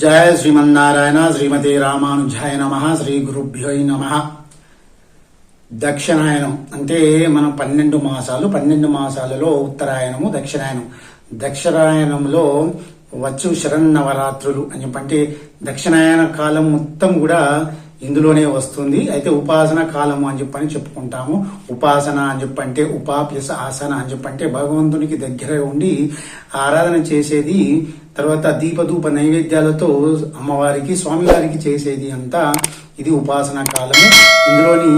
జయ శ్రీమన్నారాయణ శ్రీమతి రామానుజాయ నమ శ్రీ గురుభ్యో నమ దక్షిణాయనం అంటే మనం పన్నెండు మాసాలు పన్నెండు మాసాలలో ఉత్తరాయణము దక్షిణాయనం. దక్షిణాయనంలో వచ్చు శరన్నవరాత్రులు అని చెప్పంటే దక్షిణాయన కాలం మొత్తం కూడా ఇందులోనే వస్తుంది. అయితే ఉపాసన కాలము అని చెప్పని చెప్పుకుంటాము. ఉపాసన అని చెప్పంటే ఉపా ప్లస్ ఆసన అని చెప్పంటే భగవంతునికి దగ్గర ఉండి ఆరాధన చేసేది తర్వాత దీపధూప నైవేద్యాలతో అమ్మవారికి స్వామివారికి చేసేది అంతా ఇది ఉపాసన కాలము. ఇందులోని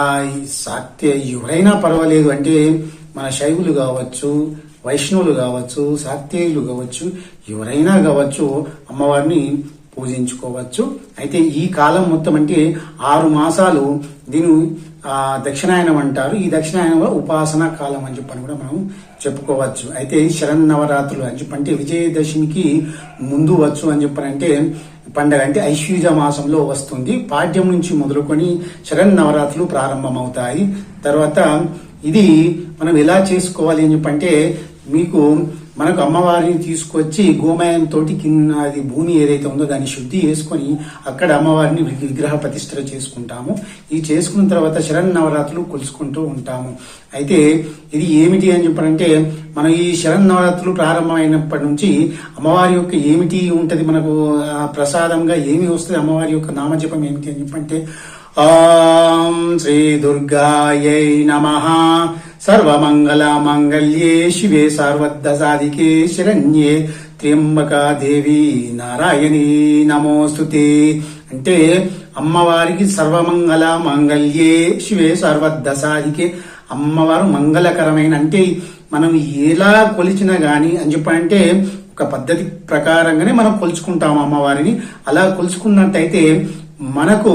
ఆ సాక్త్య ఎవరైనా పర్వాలేదు అంటే మన శైవులు కావచ్చు వైష్ణవులు కావచ్చు శాక్తేయులు కావచ్చు ఎవరైనా కావచ్చు అమ్మవారిని పూజించుకోవచ్చు. అయితే ఈ కాలం మొత్తం అంటే ఆరు మాసాలు దీని దక్షిణాయనం అంటారు. ఈ దక్షిణాయనంలో ఉపాసన కాలం అని చెప్పని కూడా మనం చెప్పుకోవచ్చు. అయితే శరణ్ నవరాత్రులు అని చెప్పంటే విజయదశమికి ముందు వచ్చు అని చెప్పారంటే పండగ అంటే ఐశ్వర్య మాసంలో వస్తుంది. పాడ్యం నుంచి మొదలుకొని శరణ్ నవరాత్రులు ప్రారంభమవుతాయి. తర్వాత ఇది మనం ఎలా చేసుకోవాలి అని చెప్పంటే మీకు మనకు అమ్మవారిని తీసుకొచ్చి గోమయంతో కింద అది భూమి ఏదైతే ఉందో దాన్ని శుద్ధి చేసుకొని అక్కడ అమ్మవారిని విగ్రహ ప్రతిష్ఠ చేసుకుంటాము. ఇది చేసుకున్న తర్వాత శరన్నవరాత్రులు కొలుసుకుంటూ ఉంటాము. అయితే ఇది ఏమిటి అని చెప్పాలంటే మనం ఈ శరన్నవరాత్రులు ప్రారంభమైనప్పటి నుంచి అమ్మవారి యొక్క ఏమిటి ఉంటుంది మనకు ప్రసాదంగా ఏమి వస్తుంది అమ్మవారి యొక్క నామజపం ఏమిటి అని చెప్పంటే ఓం శ్రీ దుర్గాయై నమ సర్వమంగళ మంగళ్యే శివే సార్వద్ద సాధికే శరణ్యే. దేవి నారాయణి నమోస్తుతే అంటే అమ్మవారికి సర్వమంగళ మంగళ్యే శివే సర్వద్ద అమ్మవారు మంగళకరమైన అంటే మనం ఎలా కొలిచినా గాని అని చెప్పంటే ఒక పద్ధతి ప్రకారంగానే మనం కొలుచుకుంటాం అమ్మవారిని. అలా కొలుచుకున్నట్టయితే మనకు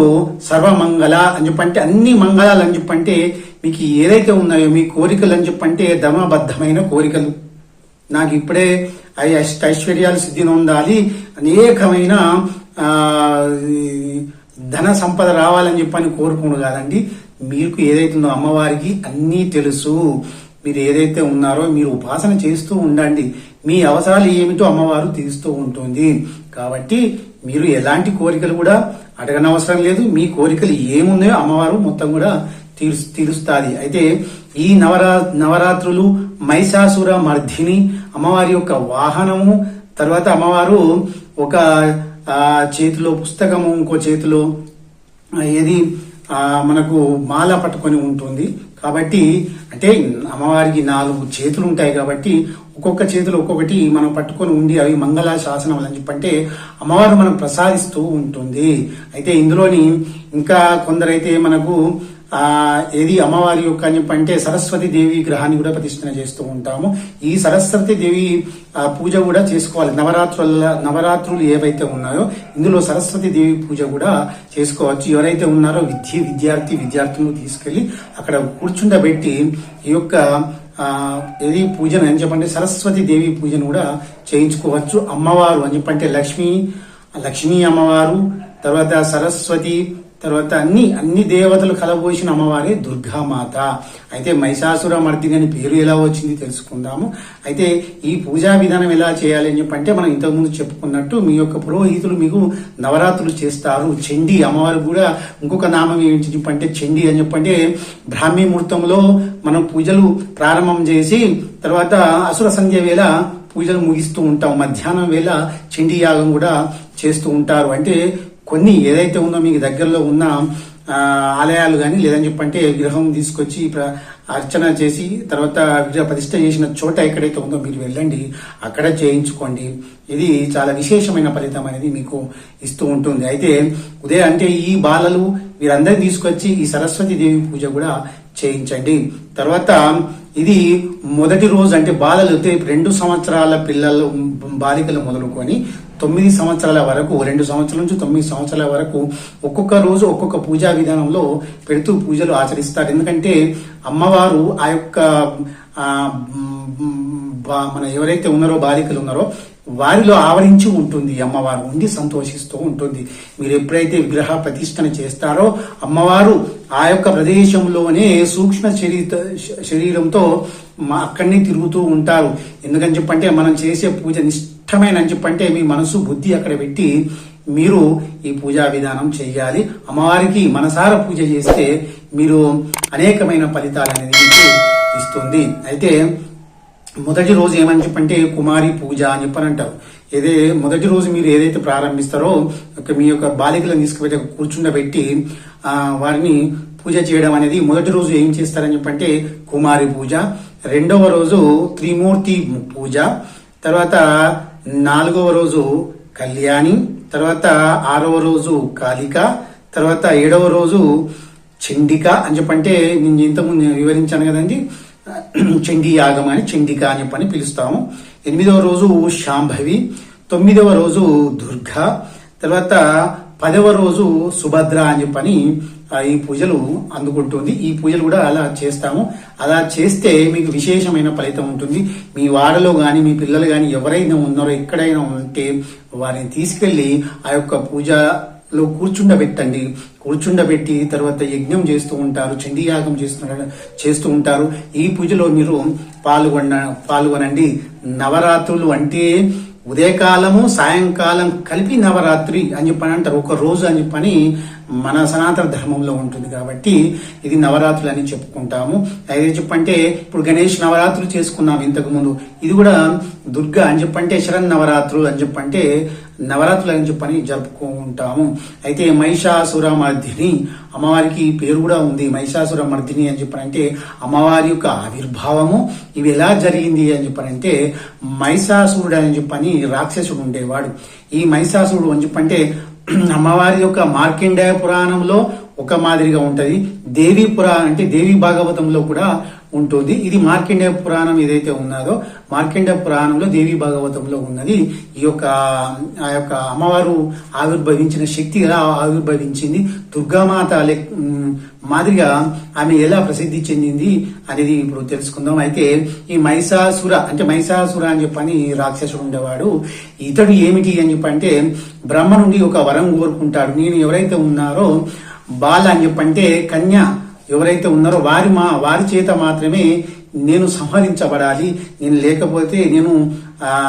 సర్వమంగళ అని చెప్పంటే అన్ని మంగళాలు అని చెప్పంటే మీకు ఏదైతే ఉన్నాయో మీ కోరికలు అని చెప్పంటే ధమబద్ధమైన కోరికలు. నాకు ఇప్పుడే ఐశ్వర్యాలు సిద్ధి ఉండాలి అనేకమైన ధన సంపద రావాలని చెప్పని కోరుకోను కాదండి. మీకు ఏదైతే ఉందో అమ్మవారికి అన్నీ తెలుసు. మీరు ఏదైతే ఉన్నారో మీరు ఉపాసన చేస్తూ ఉండండి. మీ అవసరాలు ఏమిటో అమ్మవారు తీరుస్తూ ఉంటుంది. కాబట్టి మీరు ఎలాంటి కోరికలు కూడా అడగనవసరం లేదు. మీ కోరికలు ఏమున్నాయో అమ్మవారు మొత్తం కూడా తీరు తీరుస్తాది. అయితే ఈ నవరా నవరాత్రులు మైసాసుర మర్ధిని అమ్మవారి యొక్క వాహనము తర్వాత అమ్మవారు ఒక చేతిలో పుస్తకము ఇంకో చేతిలో ఏది మనకు మాల పట్టుకొని ఉంటుంది. కాబట్టి అంటే అమ్మవారికి నాలుగు చేతులు ఉంటాయి కాబట్టి ఒక్కొక్క చేతులు ఒక్కొక్కటి మనం పట్టుకొని ఉండి అవి మంగళ శాసనం అని చెప్పంటే అమ్మవారు మనం ప్రసాదిస్తూ ఉంటుంది. అయితే ఇందులోని ఇంకా కొందరైతే మనకు ఏది అమ్మవారి యొక్క అని చెప్పంటే సరస్వతి దేవి గ్రహాన్ని కూడా ప్రతిష్ఠన చేస్తూ ఉంటాము. ఈ సరస్వతి దేవి పూజ కూడా చేసుకోవాలి. నవరాత్రుల నవరాత్రులు ఏవైతే ఉన్నాయో ఇందులో సరస్వతి దేవి పూజ కూడా చేసుకోవచ్చు. ఎవరైతే ఉన్నారో విద్య విద్యార్థి విద్యార్థులను తీసుకెళ్ళి అక్కడ కూర్చుండబెట్టి ఈ యొక్క ఏది పూజను అని చెప్పంటే సరస్వతి దేవి పూజను కూడా చేయించుకోవచ్చు. అమ్మవారు అని చెప్పంటే లక్ష్మి లక్ష్మీ అమ్మవారు తర్వాత సరస్వతి తర్వాత అన్ని అన్ని దేవతలు కలబోసిన అమ్మవారే దుర్గామాత. అయితే మహిషాసుర మర్దిని అని పేరు ఎలా వచ్చింది తెలుసుకుందాము. అయితే ఈ పూజా విధానం ఎలా చేయాలి అని చెప్పంటే మనం ఇంతకుముందు చెప్పుకున్నట్టు మీ యొక్క పురోహితులు మీకు నవరాత్రులు చేస్తారు. చండి అమ్మవారు కూడా ఇంకొక నామం ఏంటి చెప్పంటే చండి అని చెప్పంటే బ్రాహ్మీ ముహూర్తంలో మనం పూజలు ప్రారంభం చేసి తర్వాత అసుర సంధ్య వేళ పూజలు ముగిస్తూ ఉంటాం. మధ్యాహ్నం వేళ చండీ యాగం కూడా చేస్తూ ఉంటారు. అంటే కొన్ని ఏదైతే ఉందో మీకు దగ్గరలో ఉన్న ఆలయాలు కానీ లేదని చెప్పంటే విగ్రహం తీసుకొచ్చి ప్ర- అర్చన చేసి తర్వాత విగ్రహ ప్రతిష్ట చేసిన చోట ఎక్కడైతే ఉందో మీరు వెళ్ళండి అక్కడ చేయించుకోండి. ఇది చాలా విశేషమైన ఫలితం అనేది మీకు ఇస్తూ ఉంటుంది. అయితే ఉదయం అంటే ఈ బాలలు వీరందరినీ తీసుకొచ్చి ఈ సరస్వతి దేవి పూజ కూడా చేయించండి. తర్వాత ఇది మొదటి రోజు అంటే బాలలు అయితే రెండు సంవత్సరాల పిల్లలు బాలికలు మొదలుకొని తొమ్మిది సంవత్సరాల వరకు రెండు సంవత్సరాల నుంచి తొమ్మిది సంవత్సరాల వరకు ఒక్కొక్క రోజు ఒక్కొక్క పూజా విధానంలో పెడుతూ పూజలు ఆచరిస్తారు. ఎందుకంటే అమ్మవారు ఆ యొక్క మన ఎవరైతే ఉన్నారో బాలికలు ఉన్నారో వారిలో ఆవరించి ఉంటుంది. అమ్మవారు ఉండి సంతోషిస్తూ ఉంటుంది. మీరు ఎప్పుడైతే విగ్రహ ప్రతిష్టన చేస్తారో అమ్మవారు ఆ యొక్క ప్రదేశంలోనే సూక్ష్మ శరీర శరీరంతో అక్కడనే తిరుగుతూ ఉంటారు. ఎందుకని చెప్పంటే మనం చేసే పూజ నిష్ట ముఖ్యమైన అని చెప్పంటే మీ మనసు బుద్ధి అక్కడ పెట్టి మీరు ఈ పూజా విధానం చేయాలి. అమ్మవారికి మనసార పూజ చేస్తే మీరు అనేకమైన ఫలితాలు అనేది మీకు ఇస్తుంది. అయితే మొదటి రోజు ఏమని చెప్పంటే కుమారి పూజ అని చెప్పని అంటారు. ఏదే మొదటి రోజు మీరు ఏదైతే ప్రారంభిస్తారో ఒక మీ యొక్క బాలికలను తీసుకుపోయి కూర్చుండబెట్టి వారిని పూజ చేయడం అనేది మొదటి రోజు ఏం చేస్తారని చెప్పంటే కుమారి పూజ రెండవ రోజు త్రిమూర్తి పూజ తర్వాత నాలుగవ రోజు కళ్యాణి తర్వాత ఆరవ రోజు కాళిక తర్వాత ఏడవ రోజు చండిక అని చెప్పంటే నేను ఇంతకుముందు వివరించాను కదండి. చండీ యాగం అని చండిక అని చెప్పని పిలుస్తాము. ఎనిమిదవ రోజు శాంభవి తొమ్మిదవ రోజు దుర్గ తర్వాత పదవ రోజు సుభద్ర అని చెప్పని ఈ పూజలు అందుకుంటుంది. ఈ పూజలు కూడా అలా చేస్తాము. అలా చేస్తే మీకు విశేషమైన ఫలితం ఉంటుంది. మీ వాడలో కానీ మీ పిల్లలు కానీ ఎవరైనా ఉన్నారో ఎక్కడైనా ఉంటే వారిని తీసుకెళ్ళి ఆ యొక్క పూజ లో కూర్చుండబెట్టండి. కూర్చుండబెట్టి తర్వాత యజ్ఞం చేస్తూ ఉంటారు చండీయాగం చేస్తున్న చేస్తూ ఉంటారు ఈ పూజలో మీరు పాల్గొన పాల్గొనండి. నవరాత్రులు అంటే ఉదయకాలము సాయంకాలం కలిపి నవరాత్రి అని చెప్పని అంటారు. ఒక రోజు అని చెప్పని మన సనాతన ధర్మంలో ఉంటుంది కాబట్టి ఇది నవరాత్రులు అని చెప్పుకుంటాము. అయితే చెప్పంటే ఇప్పుడు గణేష్ నవరాత్రులు చేసుకున్నాం ఇంతకుముందు. ఇది కూడా దుర్గా అని చెప్పంటే శరణ్ నవరాత్రులు అని చెప్పంటే నవరాత్రులు అని చెప్పని జరుపుకుంటాము. అయితే మహిషాసుర మర్దిని అమ్మవారికి పేరు కూడా ఉంది. మహిషాసుర మర్దిని అని చెప్పనంటే అమ్మవారి యొక్క ఆవిర్భావము. ఇవి ఎలా జరిగింది అని చెప్పనంటే మహిషాసురుడు అని చెప్పని రాక్షసుడు ఉండేవాడు. ఈ మహిషాసురుడు అని చెప్పంటే అమ్మవారి యొక్క మార్కండేయ పురాణంలో ఒక మాదిరిగా ఉంటుంది. దేవి పురా అంటే దేవి భాగవతంలో కూడా ఉంటుంది. ఇది మార్కండేయ పురాణం ఏదైతే ఉన్నదో మార్కండేయ పురాణంలో దేవి భాగవతంలో ఉన్నది. ఈ యొక్క ఆ యొక్క అమ్మవారు ఆవిర్భవించిన శక్తి ఎలా ఆవిర్భవించింది? దుర్గామాత లెక్- మాదిరిగా ఆమె ఎలా ప్రసిద్ధి చెందింది అనేది ఇప్పుడు తెలుసుకుందాం. అయితే ఈ మహిషాసుర అంటే మహిషాసుర అని చెప్పని రాక్షసుడు ఉండేవాడు. ఇతడు ఏమిటి అని చెప్పంటే బ్రహ్మ నుండి ఒక వరం కోరుకుంటాడు. నేను ఎవరైతే ఉన్నారో బాల అని చెప్పంటే కన్య ఎవరైతే ఉన్నారో వారి మా వారి చేత మాత్రమే నేను సంహరించబడాలి నేను లేకపోతే నేను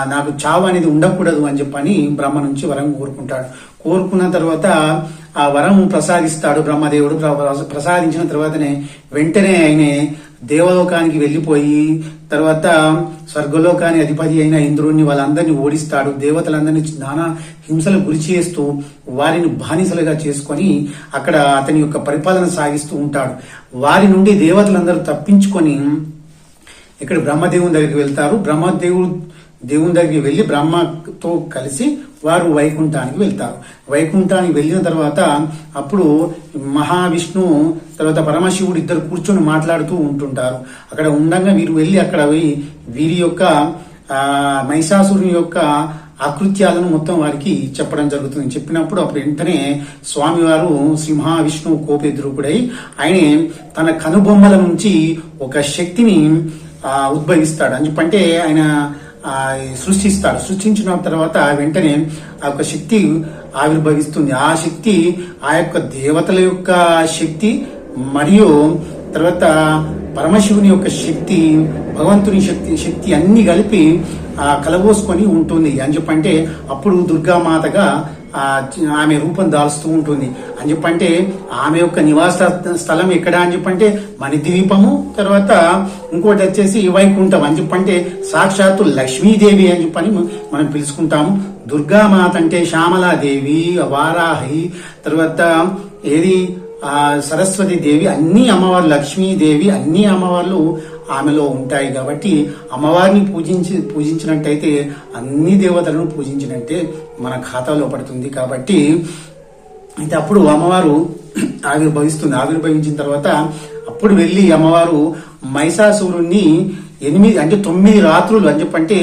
నాకు చావు అనేది ఉండకూడదు అని చెప్పని బ్రహ్మ నుంచి వరం కోరుకుంటాడు. కోరుకున్న తర్వాత ఆ వరం ప్రసాదిస్తాడు బ్రహ్మదేవుడు. ప్రసాదించిన తర్వాతనే వెంటనే ఆయన దేవలోకానికి వెళ్ళిపోయి తర్వాత స్వర్గలోకాని అధిపతి అయిన ఇంద్రుడిని వాళ్ళందరినీ ఓడిస్తాడు. దేవతలందరినీ నానా హింసలు గురి చేస్తూ వారిని బానిసలుగా చేసుకొని అక్కడ అతని యొక్క పరిపాలన సాగిస్తూ ఉంటాడు. వారి నుండి దేవతలందరూ తప్పించుకొని ఇక్కడ బ్రహ్మదేవుని దగ్గరికి వెళ్తారు. బ్రహ్మదేవుడు దేవుని దగ్గరికి వెళ్ళి బ్రహ్మతో కలిసి వారు వైకుంఠానికి వెళ్తారు. వైకుంఠానికి వెళ్ళిన తర్వాత అప్పుడు మహావిష్ణు తర్వాత పరమశివుడు ఇద్దరు కూర్చొని మాట్లాడుతూ ఉంటుంటారు. అక్కడ ఉండగా వీరు వెళ్ళి అక్కడ పోయి వీరి యొక్క మహిషాసురుని యొక్క ఆకృత్యాలను మొత్తం వారికి చెప్పడం జరుగుతుంది. చెప్పినప్పుడు అప్పుడు వెంటనే స్వామివారు సింహావిష్ణువు మహావిష్ణువు కోపేద్రూపుడై ఆయన తన కనుబొమ్మల నుంచి ఒక శక్తిని ఉద్భవిస్తాడు. అని చెప్పంటే ఆయన సృష్టిస్తాడు. సృష్టించిన తర్వాత వెంటనే ఆ యొక్క శక్తి ఆవిర్భవిస్తుంది. ఆ శక్తి ఆ యొక్క దేవతల యొక్క శక్తి మరియు తర్వాత పరమశివుని యొక్క శక్తి భగవంతుని శక్తి శక్తి అన్ని కలిపి కలబోసుకొని ఉంటుంది. అని చెప్పంటే అప్పుడు దుర్గామాతగా ఆమె రూపం దాల్స్తూ ఉంటుంది. అని చెప్పంటే ఆమె యొక్క నివాస స్థలం ఎక్కడ? అని చెప్పంటే మణిద్వీపము తర్వాత ఇంకోటి వచ్చేసి వైకుంఠం. అని చెప్పంటే సాక్షాత్తు లక్ష్మీదేవి అని చెప్పని మనం పిలుచుకుంటాము. దుర్గామాత అంటే శ్యామలాదేవి వారాహి తర్వాత ఏది? సరస్వతి దేవి అన్ని అమ్మవారు లక్ష్మీదేవి అన్ని అమ్మవార్లు ఆమెలో ఉంటాయి కాబట్టి అమ్మవారిని పూజించి పూజించినట్టయితే అన్ని దేవతలను పూజించినట్టే మన ఖాతాలో పడుతుంది కాబట్టి అయితే అప్పుడు అమ్మవారు ఆవిర్భవిస్తుంది. ఆవిర్భవించిన తర్వాత అప్పుడు వెళ్ళి అమ్మవారు మహిషాసురుణ్ణి ఎనిమిది అంటే తొమ్మిది రాత్రులు అని చెప్పంటే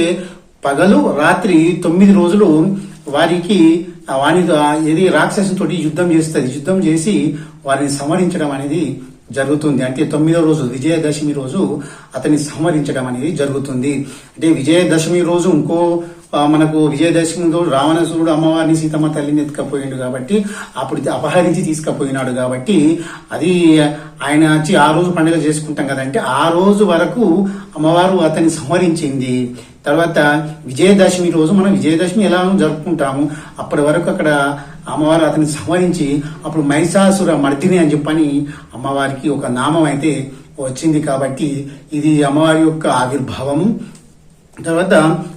పగలు రాత్రి తొమ్మిది రోజులు వారికి ఆ వానితో ఏది రాక్షసుతోటి యుద్ధం చేస్తుంది. యుద్ధం చేసి వారిని సంహరించడం అనేది జరుగుతుంది. అంటే తొమ్మిదో రోజు విజయదశమి రోజు అతన్ని సంహరించడం అనేది జరుగుతుంది. అంటే విజయదశమి రోజు ఇంకో మనకు విజయదశమి రోజు రావణసురుడు అమ్మవారిని సీతమ్మ తల్లిని ఎత్తుకపోయిండు కాబట్టి అప్పుడు అపహరించి తీసుకుపోయినాడు కాబట్టి అది ఆయన వచ్చి ఆ రోజు పండుగ చేసుకుంటాం కదంటే ఆ రోజు వరకు అమ్మవారు అతన్ని సంహరించింది. తర్వాత విజయదశమి రోజు మనం విజయదశమి ఎలా జరుపుకుంటాము? అప్పటి వరకు అక్కడ అమ్మవారు అతన్ని సంహరించి అప్పుడు మహిషాసుర మర్దిని అని చెప్పని అమ్మవారికి ఒక నామం అయితే వచ్చింది కాబట్టి ఇది అమ్మవారి యొక్క ఆవిర్భావము. తర్వాత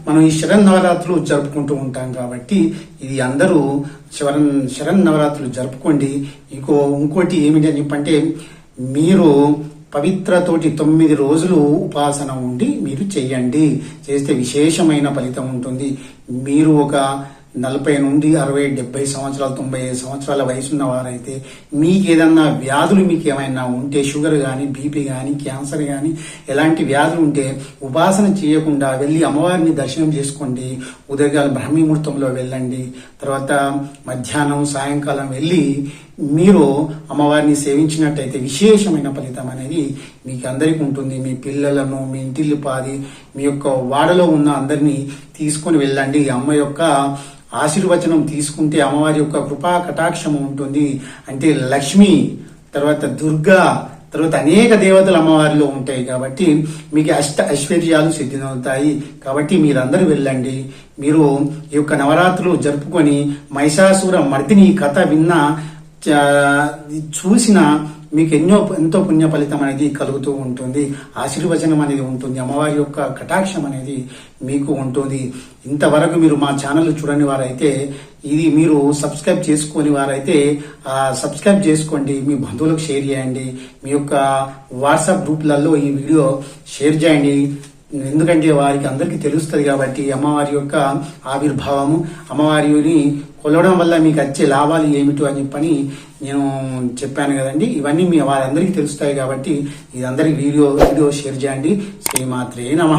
మనం ఈ శరణ్ నవరాత్రులు జరుపుకుంటూ ఉంటాం కాబట్టి ఇది అందరూ శరణ్ శరణ్ నవరాత్రులు జరుపుకోండి. ఇంకో ఇంకోటి ఏమిటి అని చెప్పంటే మీరు పవిత్రతోటి తొమ్మిది రోజులు ఉపాసన ఉండి మీరు చేయండి. చేస్తే విశేషమైన ఫలితం ఉంటుంది. మీరు ఒక నలభై నుండి అరవై డెబ్బై సంవత్సరాలు తొంభై ఐదు సంవత్సరాల వయసున్న వారైతే మీకు ఏదన్నా వ్యాధులు మీకు ఏమైనా ఉంటే షుగర్ కానీ బీపీ కానీ క్యాన్సర్ కానీ ఎలాంటి వ్యాధులు ఉంటే ఉపాసన చేయకుండా వెళ్ళి అమ్మవారిని దర్శనం చేసుకోండి. ఉదయకాల బ్రహ్మీ ముహూర్తంలో వెళ్ళండి. తర్వాత మధ్యాహ్నం సాయంకాలం వెళ్ళి మీరు అమ్మవారిని సేవించినట్టయితే విశేషమైన ఫలితం అనేది మీకు అందరికీ ఉంటుంది. మీ పిల్లలను మీ ఇంటిల్లి పాది మీ యొక్క వాడలో ఉన్న అందరినీ తీసుకొని వెళ్ళండి. ఈ అమ్మ యొక్క ఆశీర్వచనం తీసుకుంటే అమ్మవారి యొక్క కృపా కటాక్షం ఉంటుంది అంటే లక్ష్మి తర్వాత దుర్గా తర్వాత అనేక దేవతలు అమ్మవారిలో ఉంటాయి కాబట్టి మీకు అష్ట ఐశ్వర్యాలు సిద్ధినవుతాయి. కాబట్టి మీరందరూ వెళ్ళండి. మీరు ఈ యొక్క నవరాత్రులు జరుపుకొని మహిషాసుర మర్దిని కథ విన్నా చ- చూసిన మీకు ఎన్నో ఎంతో పుణ్య ఫలితం అనేది కలుగుతూ ఉంటుంది. ఆశీర్వచనం అనేది ఉంటుంది. అమ్మవారి యొక్క కటాక్షం అనేది మీకు ఉంటుంది. ఇంతవరకు మీరు మా ఛానల్ చూడని వారైతే ఇది మీరు సబ్స్క్రైబ్ చేసుకొని వారైతే సబ్స్క్రైబ్ చేసుకోండి. మీ బంధువులకు షేర్ చేయండి. మీ యొక్క వాట్సాప్ గ్రూప్లలో ఈ వీడియో షేర్ చేయండి. ఎందుకంటే వారికి అందరికీ తెలుస్తుంది కాబట్టి అమ్మవారి యొక్క ఆవిర్భావము అమ్మవారిని కొలవడం వల్ల మీకు వచ్చే లాభాలు ఏమిటో అని చెప్పని నేను చెప్పాను కదండి ఇవన్నీ మీ వారందరికీ తెలుస్తాయి కాబట్టి ఇది అందరికీ వీడియో వీడియో షేర్ చేయండి. శ్రీమాత్రే నమ.